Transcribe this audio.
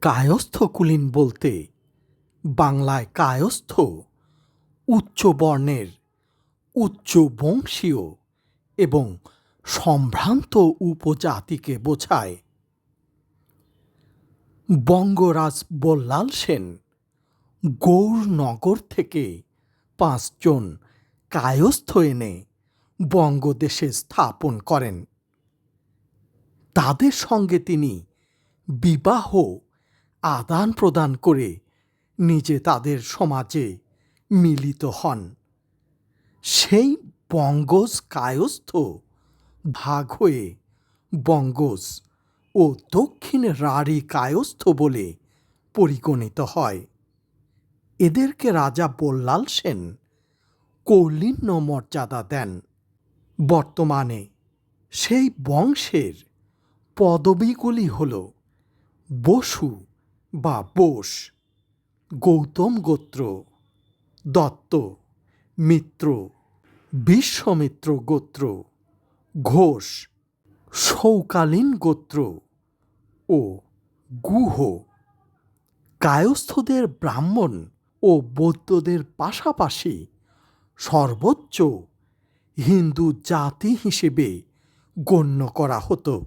কায়স্থ কুলীন বলতে, বাংলায় কায়স্থ, উচ্চ বর্ণের, উচ্চ বংশীয় এবং সম্ভ্রান্ত উপজাতিকে বোঝায়। বঙ্গরাজ বল্লাল সেন, গৌরনগর থেকে পাঁচজন কায়স্থ এনে বঙ্গদেশে স্থাপন করেন। তাদের সঙ্গে তিনি বিবাহ আদান প্রদান করে নিজে তাদের সমাজে মিলিত হন। সেই বঙ্গজ কায়স্থ ভাগ হয়ে বঙ্গজ ও দক্ষিণ রাঢ়ী কায়স্থ বলে পরিগণিত হয়। এদেরকে রাজা বল্লাল সেন কৌলিন্য মর্যাদা দেন। বর্তমানে সেই বংশের পদবীগুলি হল বসু বা বোস। গৌতম গোত্র, দত্ত, মিত্র, বিশ্বমিত্র গোত্র, ঘোষ, সৌকালীন গোত্র ও গুহ। কায়স্থদের ব্রাহ্মণ ও বৌদ্ধদের পাশাপাশি সর্বোচ্চ হিন্দু জাতি হিসেবে গণ্য করা হতো।